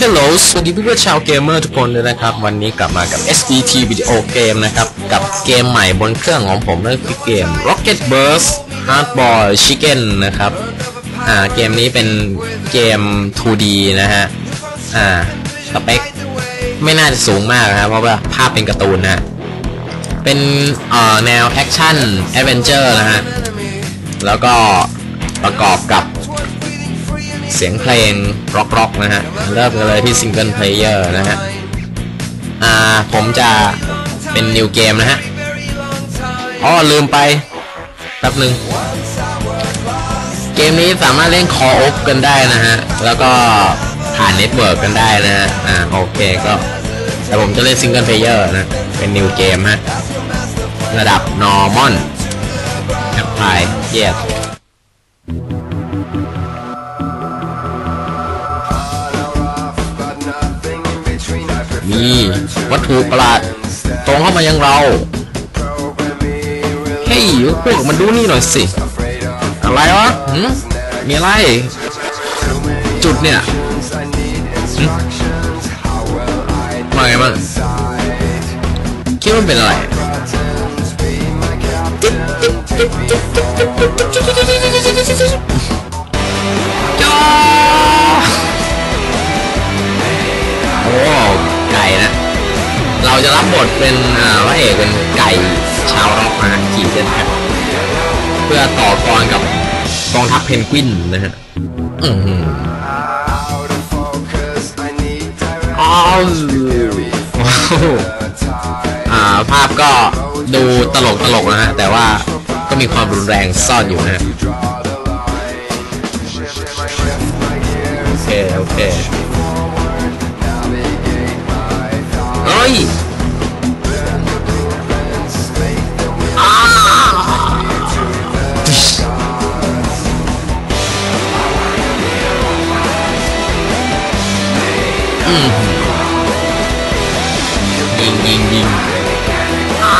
Hello สวัสดีเพื่อนๆชาวเกมเมอร์ทุกคนเลยนะครับ วันนี้กลับมากับ SBT Video Game นะครับ กับเกมใหม่บนเครื่องของผมนั่นคือเกม Rocket Burst Hardball Chicken นะครับ อ่า เกมนี้เป็นเกม 2D นะฮะ อ่า สเปค ไม่น่าจะสูงมากนะครับ เพราะว่าภาพเป็นการ์ตูนนะฮะเป็นเอ่อแนวแอคชั่นแอดเวนเจอร์นะฮะ แล้วก็ประกอบกับ เสียงเพลงร็อกๆนะฮะเริ่มกันเลยที่ซิงเกิลเพลเยอร์นะฮะ อ่า ผมจะเป็นนิวเกมนะฮะอ๋อลืมไปแป๊บหนึ่งเกมนี้สามารถเล่นคอ o อกันได้นะฮะ แล้วก็ผ่านเน็ตเวิร์กกันได้นะฮะ อ่าโอเคก็แต่ผมจะเล่นซิงเกิลเพลเยอร์นะ เป็นนิวเกมฮะ ระดับ normal แอปพลายเยี ยี วัตถุประหลาดตรงเข้ามายังเรา เฮ้ยพวกมันดูนี่หน่อยสิ อะไรวะหืมมีอะไร จุดเนี่ยหมาไงมันคิดว่าเป็นอะไรจ้าโอ้ นะ เราจะรับบทเป็นพระเอกเป็นไก่ชาวร็อกนะขี่เจ็ตแพ็คเพื่อต่อกรกับกองทัพเพนกวินนะฮะอือหืออ้าวว้าวอ่า ภาพก็ดูตลกตลกนะฮะ แต่ว่าก็มีความรุนแรงซ่อนอยู่นะฮะ โอเค โอเค เฮ้ยอ้าอืมยิงยิงยิงอ้า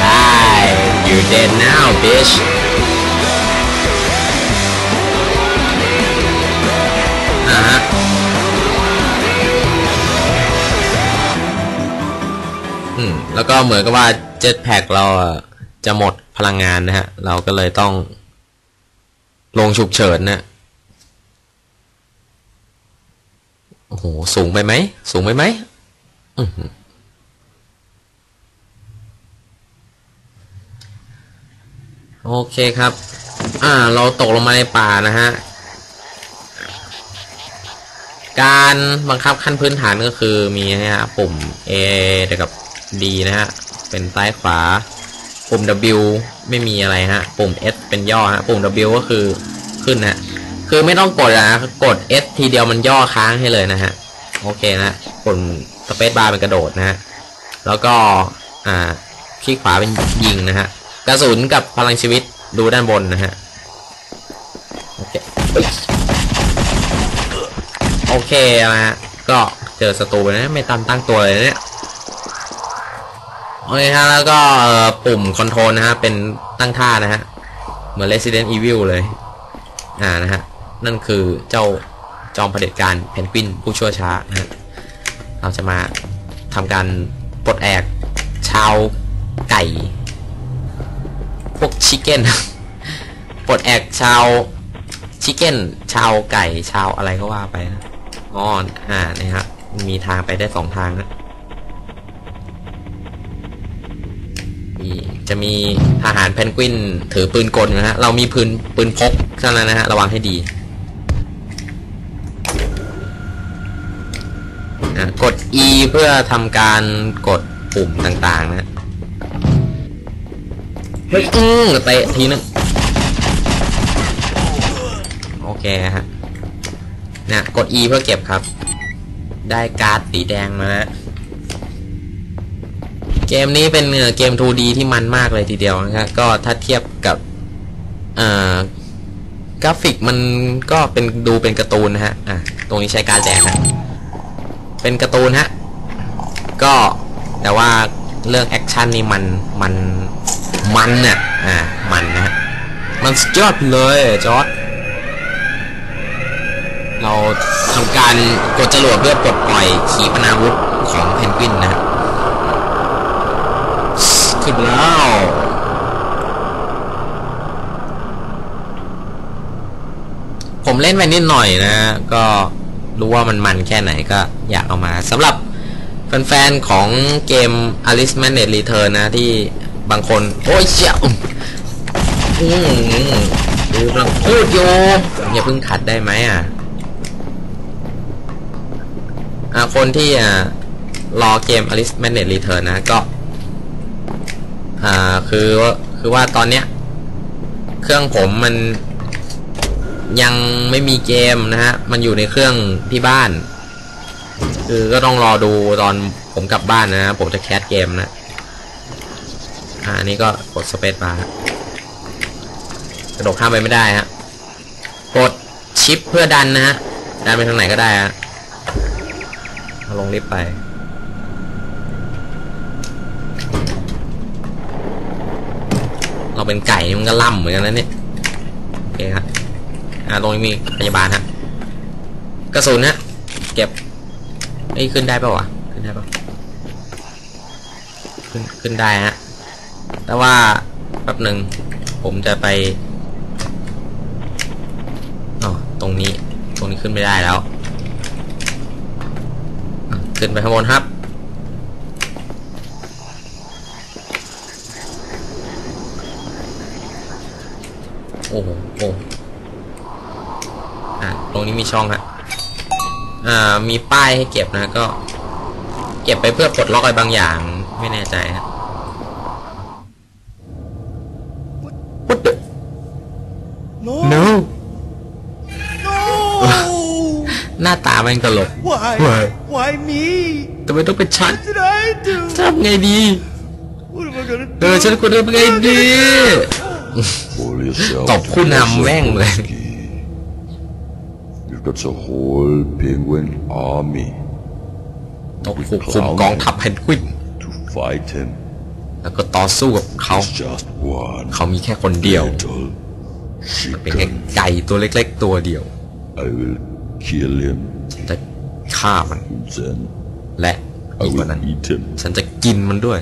ได้ you dead now bitch ฮะอืมแล้วก็เหมือนกับว่าเจ็ตแพ็กเราจะหมดพลังงานนะฮะ เราก็เลยต้อง ลงฉุกเฉินนะโอ้โห สูงไปไหม สูงไปไหมโอเคครับ อ่า เราตกลงมาในป่านะฮะ การบังคับขั้นพื้นฐานก็คือมีนะฮะปุ่ม A กับ D นะฮะ เป็นซ้ายขวา ปุ่ม W ไม่มีอะไรฮะ ปุ่ม S เป็นย่อฮะ ปุ่ม W ก็คือขึ้นนะคือไม่ต้องกดนะ กด S ทีเดียวมันย่อค้างให้เลยนะฮะ โอเคนะปุ่มสเปซบาร์เป็นกระโดดนะฮะ แล้วก็ อ่าคลิกขวาเป็นยิงนะฮะ กระสุนกับพลังชีวิตดูด้านบนนะฮะ โอเค โอเคนะฮะก็เจอศัตรูไปนะไม่ตันตั้งตัวเลยนะเนี่ยโอเคฮะแล้วก็ปุ่มคอนโทรลนะฮะเป็นตั้งท่านะฮะเหมือน Resident Evil เลยอ่านะฮะนั่นคือเจ้าจอมเผด็จการเพนกวินผู้ชั่วช้านะฮะเราจะมาทำการปลดแอกชาวไก่ พวกชิคเก้นปลดแอกชาวชิคเก้นชาวไก่ชาวอะไรก็ว่าไปนะ อ๋อนอ่านี่ครับมีทางไปได้สองทางนะมีจะมีทหารเพนกวินถือปืนกลนะฮะ เรามีปืนปืนพกเท่านั้นนะฮะ ระวังให้ดีนะกด E เพื่อทำการกดปุ่มต่างๆนะฮะเฮ้ยอืมเตะทีนึง โอเคฮะ นะกด E เพื่อเก็บครับ ได้การ์ดสีแดงมาแล้วเกมนี้เป็นเกม 2D ที่มันมากเลยทีเดียวนะครับก็ถ้าเทียบกับกราฟิกมันก็เป็นดูเป็นการ์ตูนนะฮะอะตรงนี้ใช้การดแดงฮะเป็นการ์ตูนฮะก็แต่ว่าเรื่องแอคชั่นนี่มันมันมันน่ะอ่ามันนะฮะมันสุดยอดเลยจอร์ด เราทำการกดจรวดเพื่อปลดปล่อยขีปนาวุธของเพนกวินนะขึ้นแล้วผมเล่นไปนิดหน่อยนะ ก็รู้ว่ามันมันแค่ไหนก็อยากเอามาสำหรับแฟนๆของเกม Alice Manage Return นะที่บางคน โอ้ยเชี่ยอืมดูกำลังพูดอยู่อย่าเพิ่งขัดได้ไหมอะ คนที่รอเกม Alice Manage Return นะก็คือว่าคือว่าตอนเนี้ย เครื่องผมมันยังไม่มีเกมนะฮะ มันอยู่ในเครื่องที่บ้าน คือก็ต้องรอดูตอนผมกลับบ้านนะ ผมจะแคสเกมนะอ่าอันนี้ก็กดสเปซบาร์กระโดดข้ามไปไม่ได้ฮะ กดชิปเพื่อดันนะฮะ ดันไปทางไหนก็ได้ฮะ เอาลงลิฟต์ไป เราเป็นไก่นี่มันก็ล่ำเหมือนกันนะเนี่ยโอเคครับอ่าตรงนี้มีพยาบาลฮะกระสุนฮะเก็บไอ้ขึ้นได้ปะวะขึ้นได้ปะขึ้นขึ้นได้ฮะแต่ว่าแป๊บหนึ่งผมจะไปอ๋อตรงนี้ตรงนี้ขึ้นไม่ได้แล้ว ขึ้นไปข้างบนครับ โอ้โหโอ้อะตรงนี้มีช่องฮะอ่ามีป้ายให้เก็บนะก็ เก็บไปเพื่อปลดล็อกอะไรบางอย่างไม่แน่ใจฮะ What the No. No No. หน้าตาแม่งตลก Why? Why? Why me? ทำไมต้องเป็นฉัน What did I do? ทำไงดี What am I gonna do? เออฉันควรทำไงดี Pull yourself ตบผู้นำแม่งเลย Tobolsky. You've got a whole penguin army ต้องควบคุมกองทัพเพนกวิน to fight him. แล้วก็ต่อสู้กับเขา It's just one เขามีแค่คนเดียว little เป็นแค่ chicken. ไก่ตัวเล็ก ๆ ตัวเดียว I will kill him, ฉันจะฆ่ามัน then และ I อีกกว่า will นั้น eat him. ฉันจะกินมันด้วย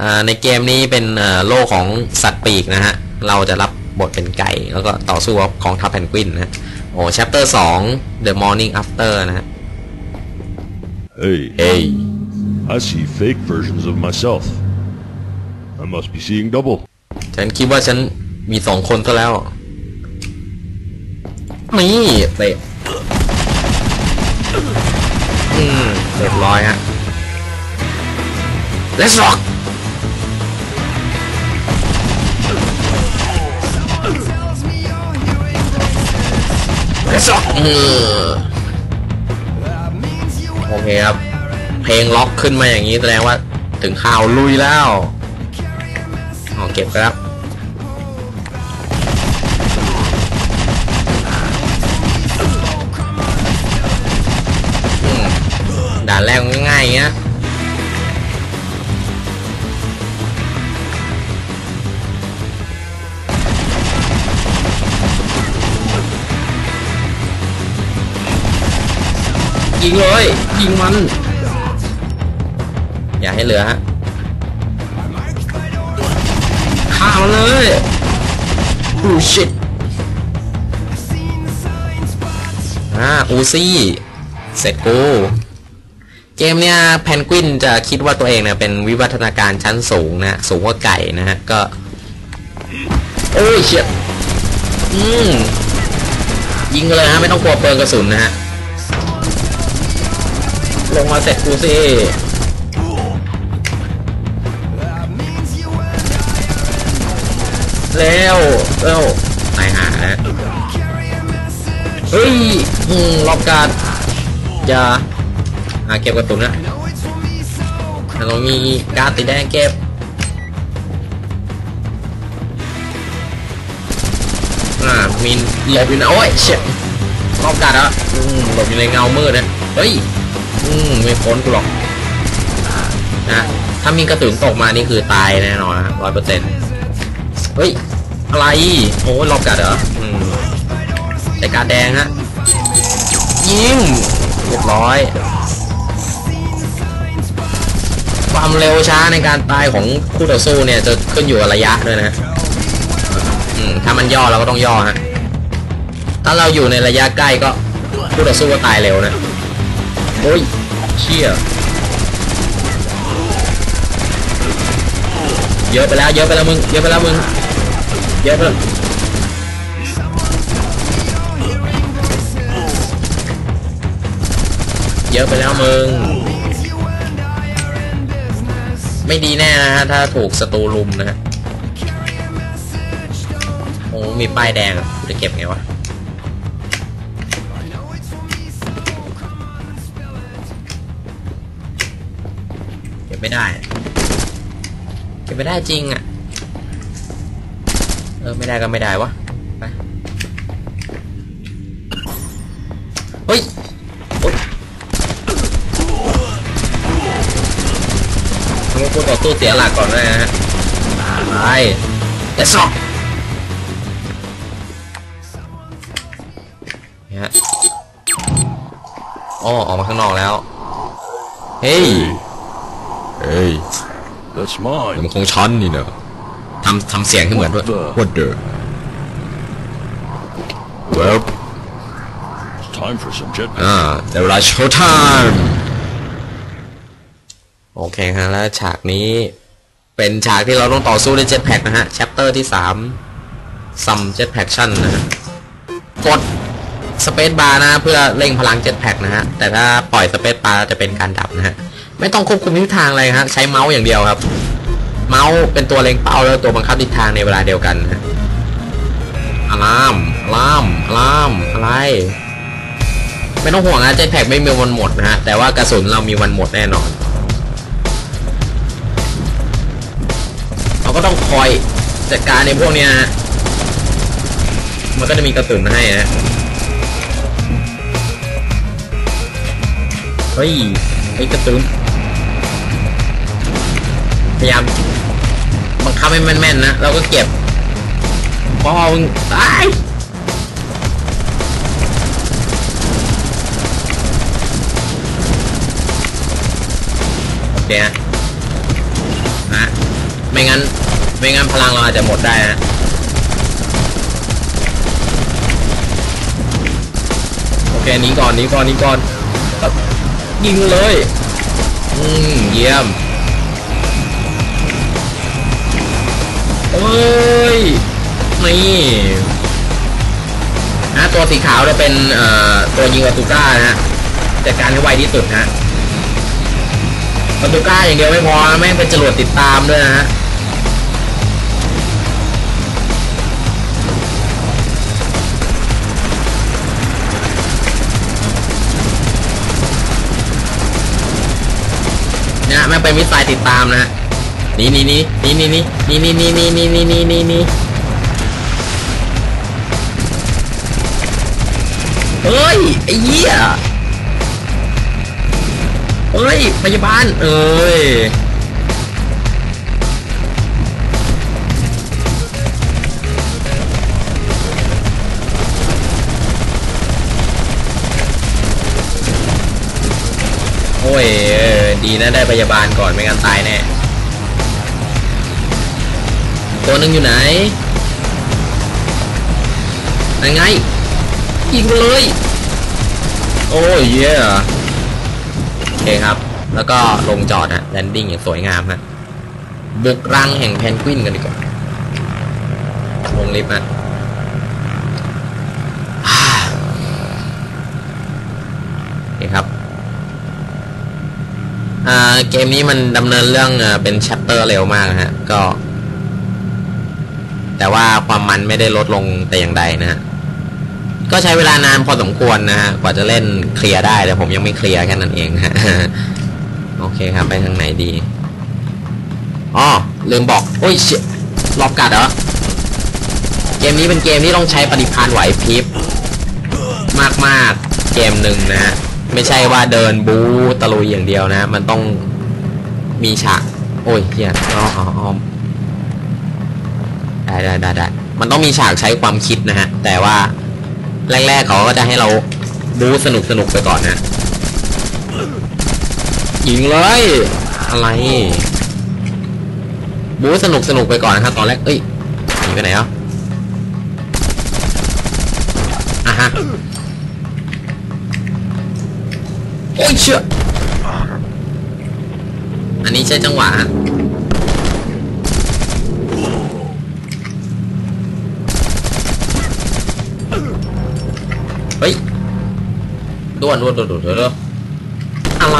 อ่าในเกมนี้เป็นเอ่อโลกของสัตว์ปีกนะฮะ เราจะรับบทเป็นไก่ แล้วก็ต่อสู้กับของทัพแพนกวินนะฮะโอ้ chapter 2 the morning after นะฮะ Hey, เฮ้ย I see fake versions of myself. I must be seeing double. ฉันคิดว่าฉันมีสองคนซะแล้ว นี่เตะอืมเรียบร้อยฮะ Let's rock Let's rock อืมโอเคครับ เพลงล็อกขึ้นมาอย่างนี้แสดงว่าถึงข่าวลุยแล้ว อ๋อเก็บไปแแรกง่ายๆเงี้ยยิงเลยยิงมัน อย่าให้เหลือฮะฆ่ามันเลยโอ้ชิตอ่าอูซี่ เสร็จกู เกมเนี้ยแพนกวินจะคิดว่าตัวเองเนี่ยเป็นวิวัฒนาการชั้นสูงนะสูงกว่าไก่นะฮะก็ โอ้ยเฉียดอืมยิงเลยฮะไม่ต้องกลัวเปลืองกระสุนนะฮะลงมาเสร็จกูสิเร็วเร็วตายหานะเฮ้ยอืมรอบการอย่า อ่าเก็บกระตุนนะแล้วเรามีการดติดแดงเก็บอ่ามีหลบอยู่นะโอ้ยเชี่ยรอบการแล้วอืมหลบอยู่ในเงามืดนะเฮ้ยอืมไม่พ้นกูหรอกนะถ้ามีกระสุนตกมานี่คือตายแน่นอนร้อยเปอร์เซ็นต์เฮ้ยอะไรโอ้รอบกัดเหรออืมใส่การแดงฮะยิงเรียบร้อย ความเร็วช้าในการตายของคู่ต่อสู้เนี่ยจะขึ้นอยู่กับระยะด้วยนะถ้ามันย่อเราก็ต้องย่อฮะ ถ้าเราอยู่ในระยะใกล้ก็คู่ต่อสู้ก็ตายเร็วนะ โอ้ยเชี่ยเยอะไปแล้วเยอะไปแล้วมึงเยอะไปแล้วมึงเยอะไปแล้วเยอะไปแล้วมึง ไม่ดีแน่นะฮะ ถ้าถูกศัตรูลุมนะฮะโอ้ มีป้ายแดงจะเก็บไงวะ เก็บไม่ได้ เก็บไม่ได้จริงอะ เออ ไม่ได้ก็ไม่ได้วะ คู่ต่อสู้เสียหลักก่อนเลยนะฮะไปเดสอกเนี่ยฮะอ๋อออกมาข้างนอกแล้ว เฮ้ย เฮ้ย That's เดี๋ยว mine. มันคงช้อนนี่เนอะทำทำเสียงให้เหมือนด้วย What the Well It's time for some jetpack. อ่าเดี๋ยวเวลาโชว์ไทม์ โอเคฮะแล้วฉากนี้เป็นฉากที่เราต้องต่อสู้ด้วยเจ็ตแพ็กนะฮะแชปเตอร์ที่3ซัมเจ็ตแพ็กชั่นนะฮะกดสเปซบาร์นะเพื่อเร่งพลังเจ็ตแพ็กนะฮะแต่ถ้าปล่อยสเปซบาร์จะเป็นการดับนะฮะไม่ต้องควบคุมทิศทางอะไรฮะใช้เมาส์อย่างเดียวครับ เมาส์เป็นตัวเล็งเป้าแล้วตัวบังคับทิศทางในเวลาเดียวกันนะฮะอะลามอะลามอะลามอะไรไม่ต้องห่วงนะเจ็ตแพ็กไม่มีวันหมดนะฮะแต่ว่ากระสุนเรามีวันหมดแน่นอน คอยจัดการในพวกเนี้ยมันก็จะมีกระสุนมาให้นะ เฮ้ย ไอ้กระสุน พยายามบังคับให้แม่นๆนะ เราก็เก็บพอมึงตายโอเคนะนะไม่งั้น ไม่งั้นพลังเราอาจจะหมดได้นะโอเคหนี้ก่อนหนี้ก่อนหนี้ก่อนยิงเลยอืมเยี่ยมเอ้ยนี่นะตัวสีขาวจะเป็นเอ่อตัวยิงวัตูก้านะฮะจัดการให้ไวที่สุดนะวัตูก้าอย่างเดียวไม่พอแม่งเป็นจรวดติดตามด้วยนะฮะ นี่ยแม่เป็นมิสไซล์ติดตามนะนี่นี่นี่นี่นี่นี่นี่นี่นี่นี่นี่นี่นี่นี่เฮ้ยไอ้เหี้ยเฮ้ยพยาบาลเอ้ยโอ้ย ดีนะได้พยาบาลก่อนไม่งั้นตายแน่ ตัวหนึ่งอยู่ไหนยังไงยิงไปเลย โอ้ยเย่โอเคครับ แล้วก็ลงจอดฮะแลนดิ้งอย่างสวยงามฮะบุกรังแห่งเพนกวินกันดีกว่าลงลิฟต์ฮะ โอเคครับ อ่า เกมนี้มันดำเนินเรื่องเป็นแชปเตอร์เร็วมากนะฮะ ก็ แต่ว่าความมันไม่ได้ลดลงแต่อย่างใดนะฮะ ก็ใช้เวลานานพอสมควรนะฮะ กว่าจะเล่นเคลียร์ได้แต่ผมยังไม่เคลียร์แค่นั้นเองฮะ โอเคครับ ไปทางไหนดีอ๋อลืมบอก โอ้ยเชี่ยรอบกัดเหรอ เกมนี้เป็นเกมที่ต้องใช้ปฏิภาณไหวพริบมากๆ เกมหนึ่งนะฮะ ไม่ใช่ว่าเดินบูตะลุยอย่างเดียวนะ มันต้องมีฉากโอ้ยเฮียอ๋ออ๋ออ๋อได้ได้ได้ได้มันต้องมีฉากใช้ความคิดนะฮะ แต่ว่าแรกๆเขาก็จะให้เราบูสนุกสนุกไปก่อนนะยิงเลยอะไรบูสนุกสนุกไปก่อนนะครับตอนแรกเอ้ยหนีไปไหนอะอะฮะ โอ้ยเชื่ออันนี้ใช่จังหวะเฮ้ยด้วนด้วนด้วนด้วนด้วนอะไร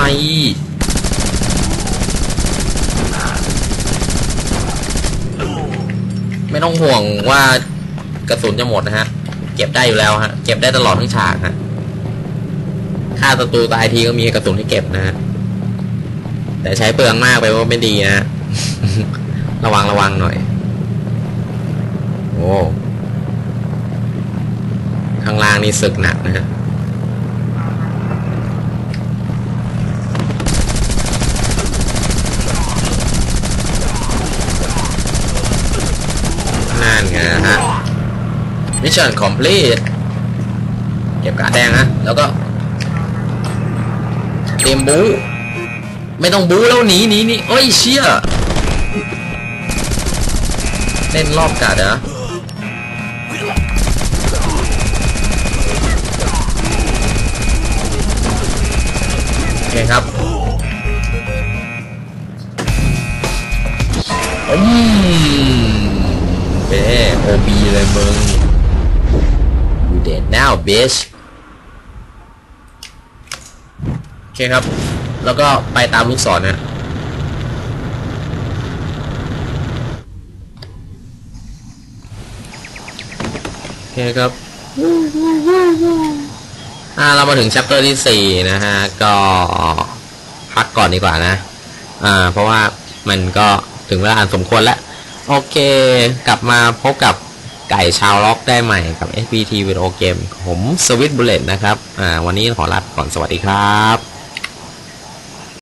ไม่ต้องห่วงว่ากระสุนจะหมดนะฮะ เก็บได้อยู่แล้วฮะ เก็บได้ตลอดทั้งฉากฮะ ฆ่าศัตรูตายทีก็มีกระสุนให้เก็บนะฮะแต่ใช้เปลืองมากไปว่าไม่ดีนะ ระวังระวังหน่อย โอ้ ข้างล่างนี่ศึกหนักนะฮะนั่นไงฮะ Mission complete เก็บกาแดงฮะ แล้วก็ เตรียมบูไม่ต้องบูแล้วหนีหนีหนีเอ้ยเชี่ยเล่นรอบกัดเหรอโอเคครับอืมเบ้โอบีเลยมึง you dead now bitch โอ เคครับ แล้วก็ไปตามลูกศรนะโอเคครับอ่าเรามาถึง chapter ที่สี่นะฮะ ก็พักก่อนดีกว่านะ อ่า เพราะว่ามันก็ถึงเวลาอันสมควรแล้ว โอเค กลับมาพบกับไก่ชาวล็อกได้ใหม่กับ SBT Video Game ผมสวิตบุลเลตนะครับ อ่า วันนี้ขอลาไปก่อนสวัสดีครับ